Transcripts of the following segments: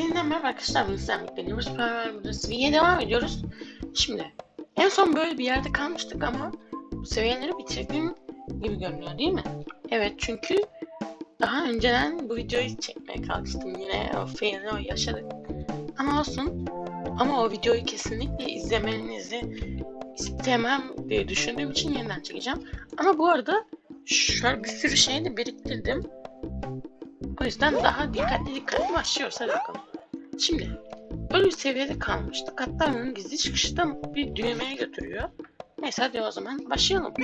Yeniden merhaba arkadaşlar. Bekleniyoruz. Süper Mario Bros. V'ye devam ediyoruz. Şimdi en son böyle bir yerde kalmıştık ama seviyeleri bitirdiğim gibi görünüyor değil mi? Evet çünkü daha önceden bu videoyu çekmeye kalkıştım yine o fail'i yaşadık. Ama olsun. Ama o videoyu kesinlikle izlemenizi istemem diye düşündüğüm için yeniden çekeceğim. Ama bu arada şöyle bir sürü şey de biriktirdim. O yüzden daha dikkatli dikkatli başlıyoruz. Hadi bakalım. Şimdi böyle bir seviyede kalmıştık. Hatta onun gizli çıkışı da bir düğmeye götürüyor. Neyse hadi o zaman başlayalım.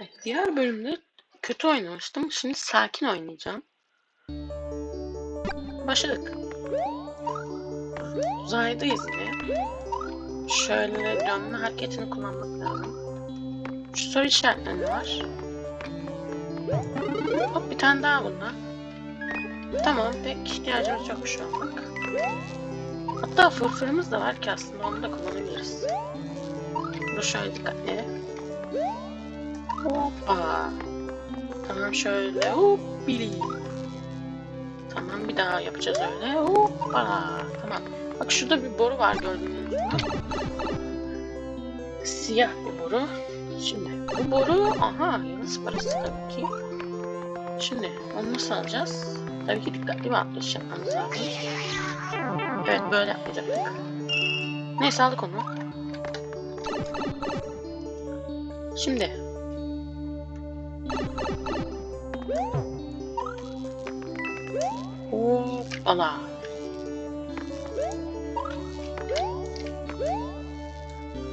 Evet, diğer bölümde kötü oynamıştım. Şimdi sakin oynayacağım. Başladık. Uzaydayız yine. Şöyle dönme hareketini kullanmak lazım. Şu soru işaretleri var. Hop bir tane daha bundan. Tamam pek ihtiyacımız yok şu anlık. Hatta fırfırımız da var ki aslında onu da kullanabiliriz. Dur şöyle dikkatli. Hoppa. Tamam şöyle hop bili. Tamam bir daha yapacağız öyle. Hoppa. Tamam. Bak şurada bir boru var gördüğünüz gibi. Siyah bir boru. Şimdi bu boru aha yıldız parası tabii ki. Şimdi onu nasıl alacağız? Tabii ki dikkatli bir atlayış yapmamız lazım. Evet böyle yapmayacaktık. Neyse aldık onu. Şimdi. Hoppala.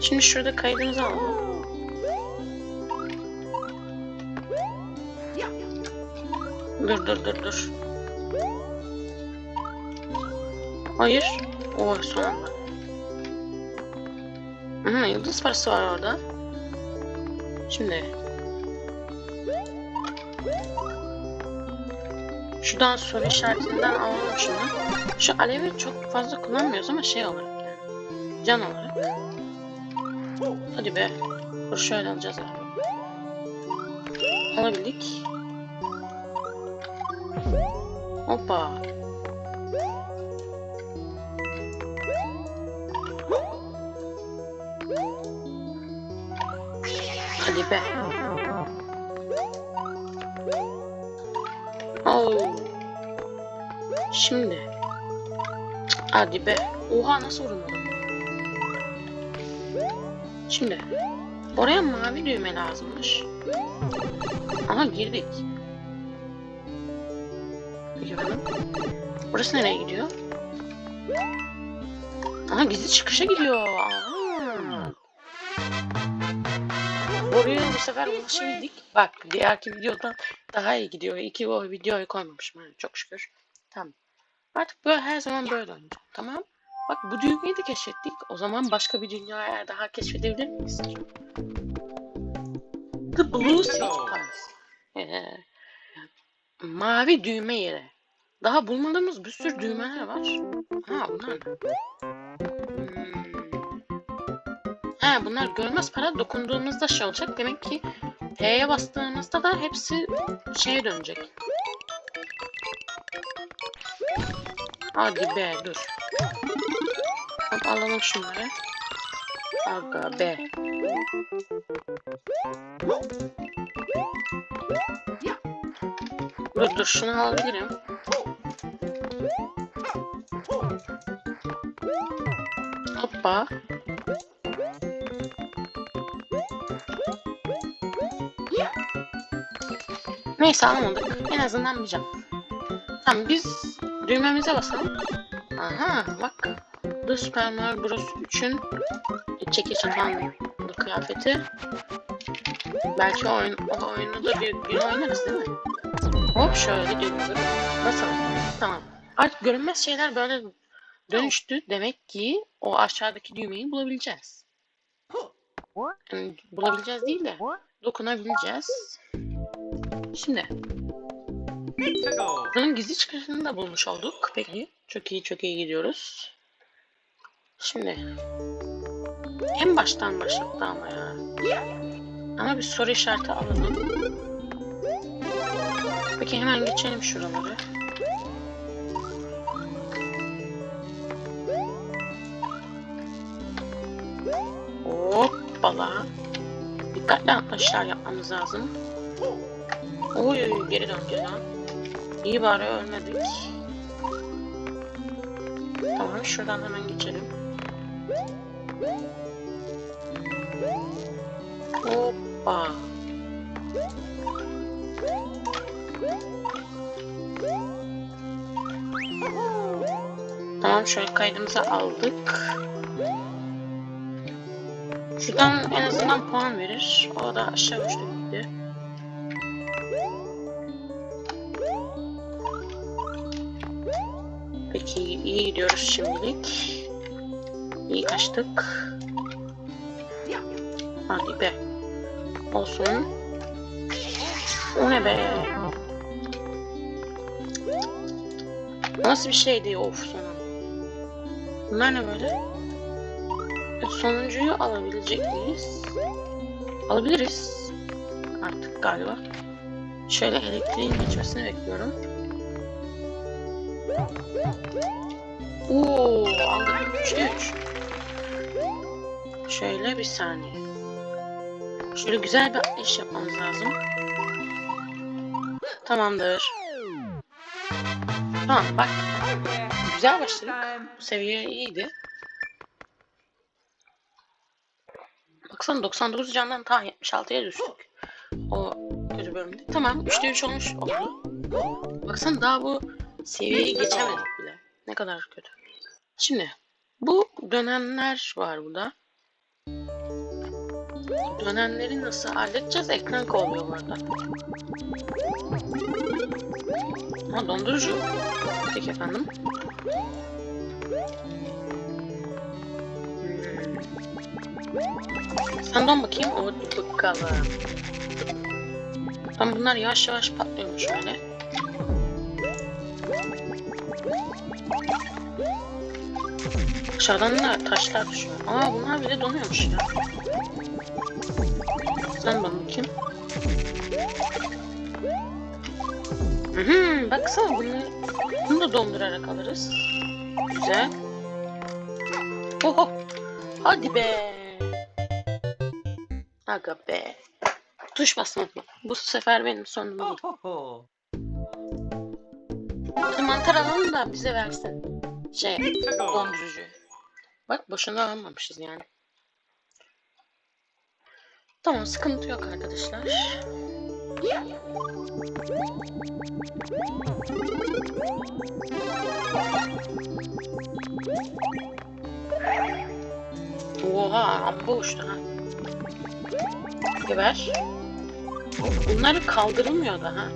Şimdi şurada kaydımızı alalım. Dur dur dur dur. Hayır. O son anda. Hı, yıldız parası var orada. Şimdi. Şuradan soru işaretinden alalım şunu. Şu alevi çok fazla kullanmıyoruz ama şey olarak. Can olarak. Hadi be. Dur şöyle alacağız abi. Alabildik. Hoppa. Be. Oh. Şimdi. Hadi be. Oha nasıl vurmadım? Şimdi. Oraya mavi düğme lazımmış. Aha girdik. Bakalım. Burası nereye gidiyor? Aha gizli çıkışa gidiyor. Aa. Oraya bu sefer ulaşabildik. Bak diğerki videodan daha iyi gidiyor. İki o videoyu koymamışım. Yani çok şükür. Tamam. Artık böyle her zaman böyle oynayacağım. Tamam. Bak bu düğmeyi de keşfettik. O zaman başka bir dünya eğer daha keşfedebilir miyiz? The Blue City. Ee, mavi düğme yeri. Daha bulmadığımız bir sürü düğmeler var. Ha bunlar ne? He bunlar görmez para dokunduğumuzda şey olacak. Demek ki P'ye bastığımızda da hepsi şeye dönecek. Hadi be dur. Alalım şunları. Aga be. Dur dur şunu alabilirim. Hoppa. Neyse almadık. En azından bir can. Tamam biz düğmemize basalım. Aha bak. The Super Mario Bros. 3'ün çekiç atan kıyafeti. Belki oyun, o oyunu da bir gün oynarız değil mi? Hop şöyle düğmemize basalım. Tamam. Artık görünmez şeyler böyle dönüştü. Demek ki o aşağıdaki düğmeyi bulabileceğiz. Yani bulabileceğiz değil de dokunabileceğiz. Şimdi. Bunun gizli çıkışını da bulmuş olduk. Peki. Çok iyi çok iyi gidiyoruz. Şimdi. En baştan başladı ama ya. Ama bir soru işareti alalım. Peki hemen geçelim şuraları. Hoppala. Dikkatli atlayışlar yapmamız lazım. Oy geri döndü lan. İyi bari ölmedik. Tamam şuradan hemen geçelim. Hoppa. Tamam şöyle kaydımızı aldık. Şuradan en azından puan verir. O da aşağı uçtu iyi gidiyoruz şimdilik. İyi kaçtık. Hadi be. Olsun. O ne be? Nasıl bir şeydi of sonu? Bunlar ne böyle? E, Sonuncuyu alabilecek miyiz? Alabiliriz. Artık galiba. Şöyle elektriğin geçmesini bekliyorum. Oo, aldık. Üçte üç. Şöyle bir saniye. Şöyle güzel bir iş yapmamız lazım. Tamamdır. Tamam bak. Güzel başladık. Bu seviye iyiydi. Baksana 99 candan ta 76'ya düştük. O kötü bölümde. Tamam 3'te 3 olmuş oldu. Baksana daha bu seviyeyi geçemedik bile. Ne kadar kötü. Şimdi bu dönenler var burada. Dönenleri nasıl halledeceğiz? Ekran kovalıyor bu arada. Ha dondurucu. Peki efendim. Sen don bakayım. Hadi bakalım. Tam bunlar yavaş yavaş patlıyormuş öyle. Dışarıdan da taşlar düşüyor. Aa bunlar bile donuyormuş ya. Sen bana bakayım. Hı, baksana bunu, bunu da dondurarak alırız. Güzel. Oho. Hadi be. Aga be. Tuş basmadım. Bu sefer benim sonum değil. Hadi mantar alalım da bize versin. Şey, dondurucu. Bak boşuna almamışız yani. Tamam sıkıntı yok arkadaşlar. Oha amba uçtu ha. Geber. Bunları kaldırılmıyor da ha.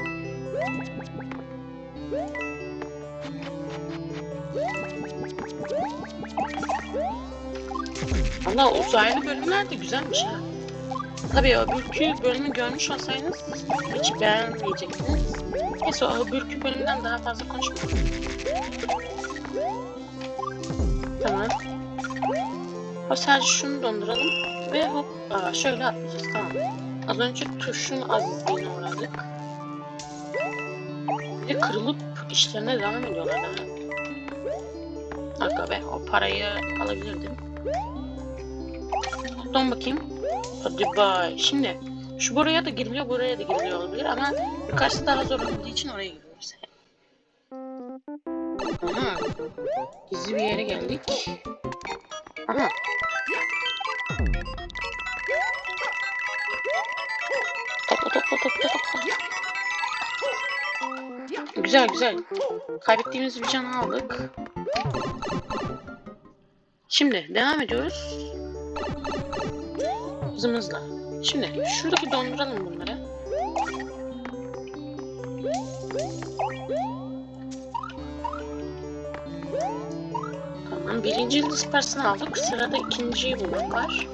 Valla uzaylı bölümler de güzelmiş ha. Tabii o Bürkü bölümü görmüş olsaydınız hiç beğenmeyecektiniz. Neyse o Bürkü bölümünden daha fazla konuşmayalım. Tamam. O sadece şunu donduralım ve hop aa, şöyle atlayacağız tamam. Az önce tuşun azizliğine uğradık. Bir de kırılıp işlerine devam ediyorlar ha. Aga be o parayı alabilirdim. Don bakayım. Hadi bay. Şimdi şu buraya da giriliyor, buraya da giriliyor olabilir ama yukarısı daha zor olduğu için oraya giriyoruz. Aha. Gizli bir yere geldik. Aha. Topla topla topla topla. Güzel güzel. Kaybettiğimiz bir can aldık. Şimdi devam ediyoruz. Hızımızla. Şimdi şuradaki donduralım bunları. Tamam birinci yıldız parasını aldık. Sırada ikinciyi bulmak var.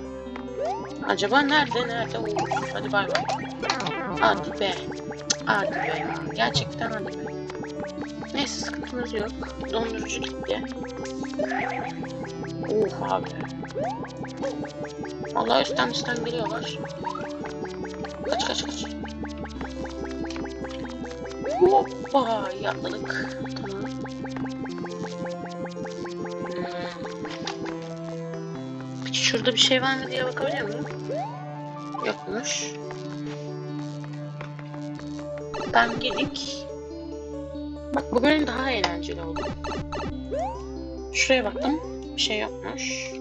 Acaba nerede nerede? Oo, hadi bay bay. Hadi be. Hadi be ya. Gerçekten hadi be. Neyse sıkıntımız yok. Dondurucu gitti. Oh abi. Vallahi üstten üstten geliyorlar. Kaç kaç kaç. Hoppa yatladık. Tamam. Hmm. Şurada bir şey var mı diye bakabilir miyim? Yokmuş. Ben gedik. Bak bu bölüm daha eğlenceli oldu. Şuraya baktım. Bir şey yokmuş.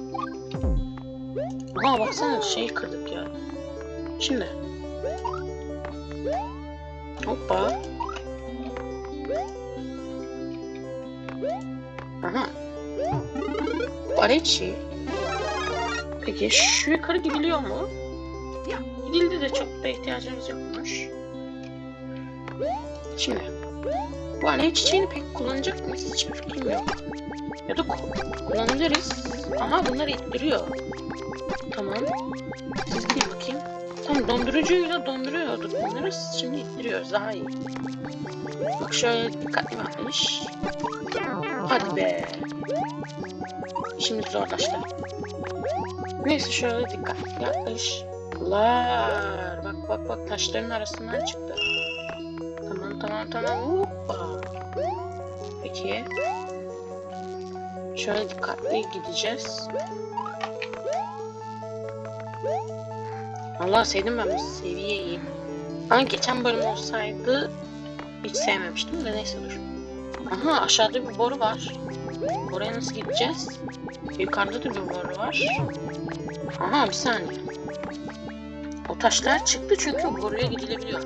Aa baksana şeyi kırdık ya. Şimdi. Hoppa. Aha. Bareci. Peki şu yukarı gidiliyor mu? Gidildi de çok da ihtiyacımız yokmuş. Şimdi. Bu alev çiçeğini pek kullanacak mıyız? Hiçbir fikrim yok. Ya da ku- kullanabiliriz. Aha bunlar ittiriyor. Tamam. Siz gidin bakayım. Tamam dondurucuyla donduruyorduk bunları. Şimdi ittiriyoruz. Daha iyi. Bak şöyle dikkatli bakmış. Hadi be. Şimdi zorlaştı. Neyse şöyle dikkatli yaklaş. Lar. Bak bak bak taşların arasından çıktı. Tamam tamam tamam. Hoppa. Peki. Şöyle dikkatli gideceğiz. Allah sevdim ben bu seviyeyi. Ama geçen bölüm olsaydı hiç sevmemiştim de neyse dur. Aha aşağıda bir boru var. Oraya nasıl gideceğiz? Yukarıda da bir boru var. Aha bir saniye. O taşlar çıktı çünkü boruya gidilebiliyor.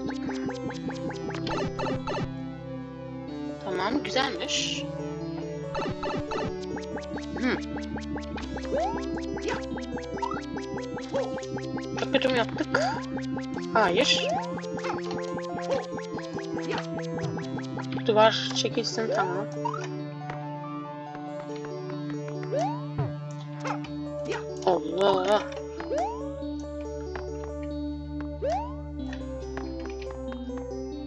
Tamam güzelmiş. Hmm. Çok kötü mü yaptık? Hayır. Duvar çekilsin tamam. Allah.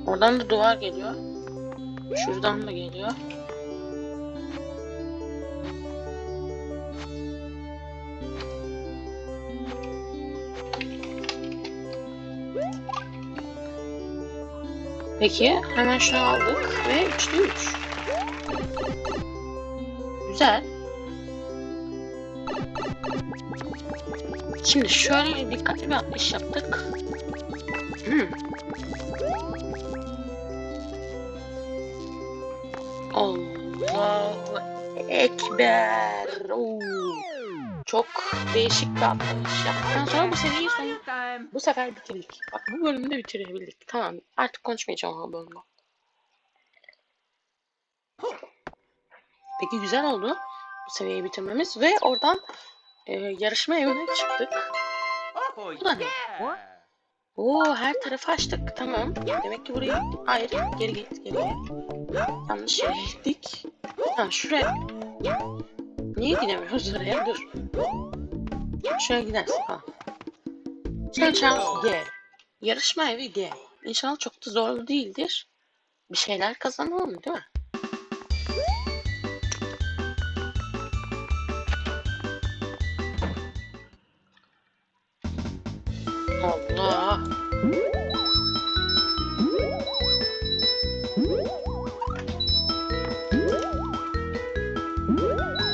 Oradan da duvar geliyor. Şuradan da geliyor. Peki hemen şunu aldık ve 3'te 3. Güzel. Şimdi şöyle dikkatli bir atlayış yaptık. Hmm. Allahu Ekber. Oo. Çok değişik bir atlayış yaptıktan sonra bu seviyeyi son time. bu sefer bitirdik. Bak bu bölümü de bitirebildik. Tamam artık konuşmayacağım o bölümde. Peki güzel oldu bu seviyeyi bitirmemiz ve oradan e, yarışma evine çıktık. Oh Ulan. yeah. Oo her tarafı açtık. Tamam. Demek ki buraya hayır geri git geri git. Yanlış yere gittik. Tamam şuraya. Niye gidemiyoruz oraya? Dur. Şuraya gidersin. Ha. Şans G. Yarışma evi G. İnşallah çok da zorlu değildir. Bir şeyler kazanalım değil mi? Allah.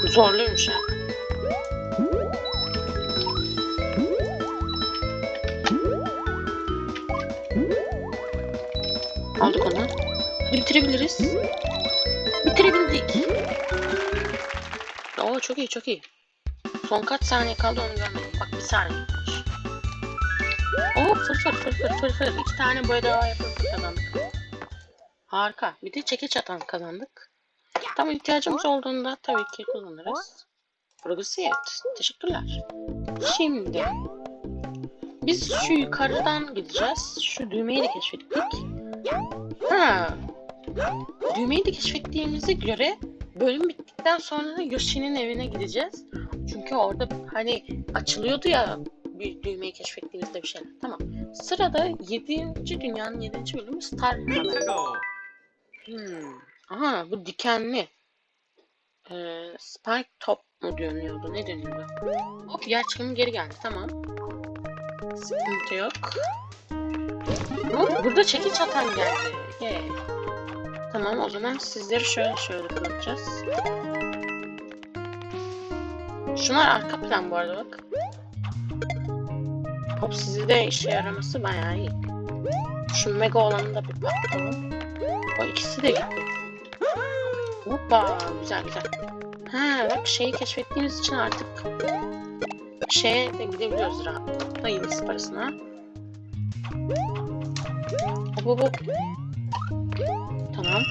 Zorluymuş ha. Aldık onu. Hadi bitirebiliriz. Bitirebildik. Oo çok iyi çok iyi. Son kaç saniye kaldı onu görmedim. Bak bir saniye. Oo fır fır fır fır fır fır. İki tane bedava yapıp kazandık. Harika. Bir de çekiç atan kazandık. Tam ihtiyacımız olduğunda tabii ki kullanırız. Progresiyet. Teşekkürler. Şimdi biz şu yukarıdan gideceğiz. Şu düğmeyi de keşfettik. Ha. Düğmeyi de keşfettiğimize göre bölüm bittikten sonra Yoshi'nin evine gideceğiz. Çünkü orada hani açılıyordu ya bir düğmeyi keşfettiğimizde bir şeyler. Tamam. Sırada 7. dünyanın 7. bölümü Star. Go. Hmm. Aha bu dikenli. Ee, spike top mu dönüyordu? Ne dönüyordu? Hop yer çekimi geri geldi. Tamam. Sıkıntı yok. Burada çekiç atan geldi. Yay. Tamam o zaman sizleri şöyle şöyle kullanacağız. Şunlar arka plan bu arada bak. Hop sizi de işe yaraması bayağı iyi. Şu mega olanı da bir bakalım. O ikisi de gitti. Hoppa güzel güzel. Ha bak şeyi keşfettiğimiz için artık şeye de gidebiliyoruz rahatlıkla yıldız parasına. Hop hop hop. Tamam.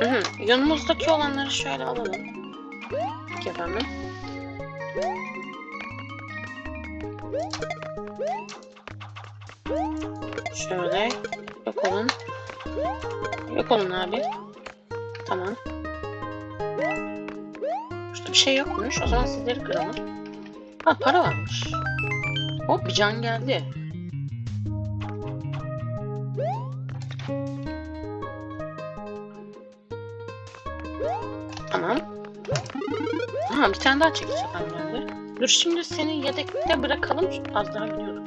Hı hı. Yanımızdaki olanları şöyle alalım. Peki efendim. Şöyle. Yok olun. Yok olun abi. Bir şey yokmuş. O zaman sizleri kıralım. Ha para varmış. Hop bir can geldi. Tamam. Ha bir tane daha çekiç adam geldi. Dur şimdi seni yedekte bırakalım. Az daha gidiyorum.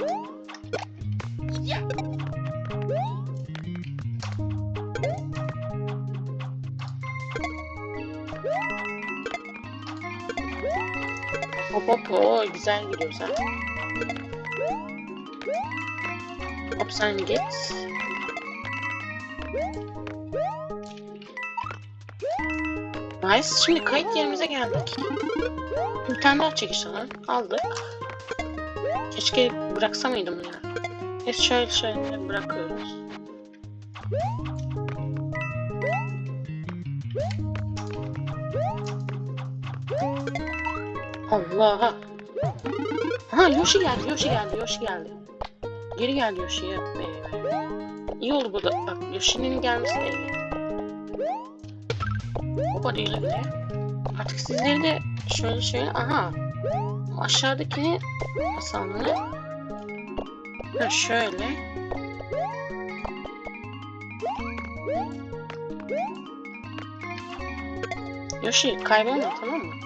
Hop o güzel gidiyor sen. Hop sen git. Nice. Şimdi kayıt yerimize geldik. Bir tane daha çekiş alalım. Aldık. Keşke bıraksa mıydım ya. Biz şöyle şöyle bırakıyoruz. Allah. Ha Yoshi geldi, Yoshi geldi, Yoshi geldi. Geri geldi Yoshi'ye. Ee, iyi oldu bu da. Bak Yoshi'nin gelmesi de iyi. Hopa değil bile. Artık sizleri de şöyle şöyle aha. Aşağıdakini hasanlı. Ha şöyle. Yoshi kaybolma tamam mı?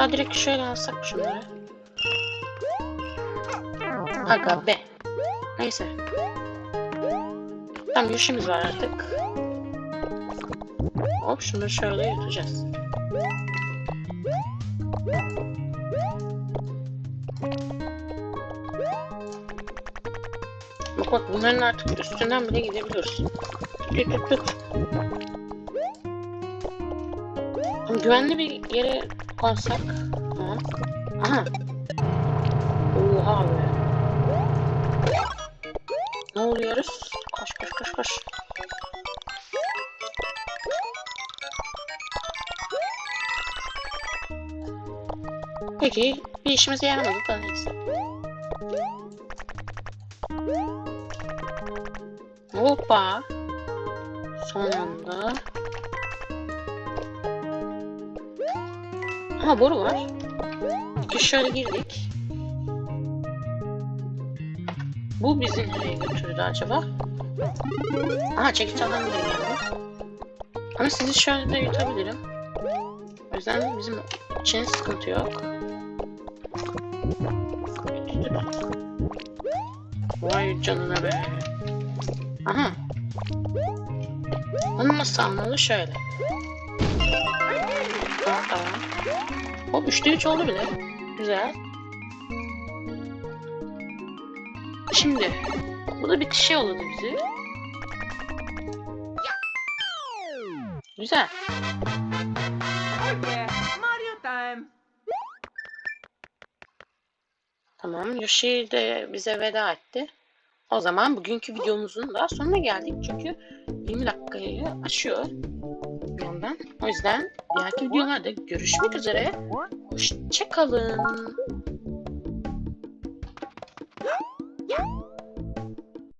Hatta direkt şöyle alsak şunları. Aga be. Neyse. Tamam işimiz var artık. Hop şunu şöyle yutacağız. Bak bak bunların artık üstünden bile gidebiliyoruz. Tut tut tut. Güvenli bir yere konsak. Tamam. Aha. Oha be. Ne oluyoruz? Koş koş koş koş. Peki bir işimize yaramadı da neyse. Hoppa. Son anda. Aha boru var. Şöyle girdik. Bu bizi nereye götürdü acaba? Aha çekiç adam bile geldi. Ama sizi şöyle de yutabilirim. O yüzden bizim için sıkıntı yok. Vay canına be. Aha. Onu nasıl almalı? Şöyle. Hop 3'te 3 oldu bile. Güzel. Şimdi bu da bir şey oldu bizi. Güzel. Yeah, Mario time! Tamam. Yoshi de bize veda etti. O zaman bugünkü videomuzun da sonuna geldik. Çünkü 20 dakikayı aşıyor. O yüzden diğerki videolarda görüşmek üzere. Hoşçakalın.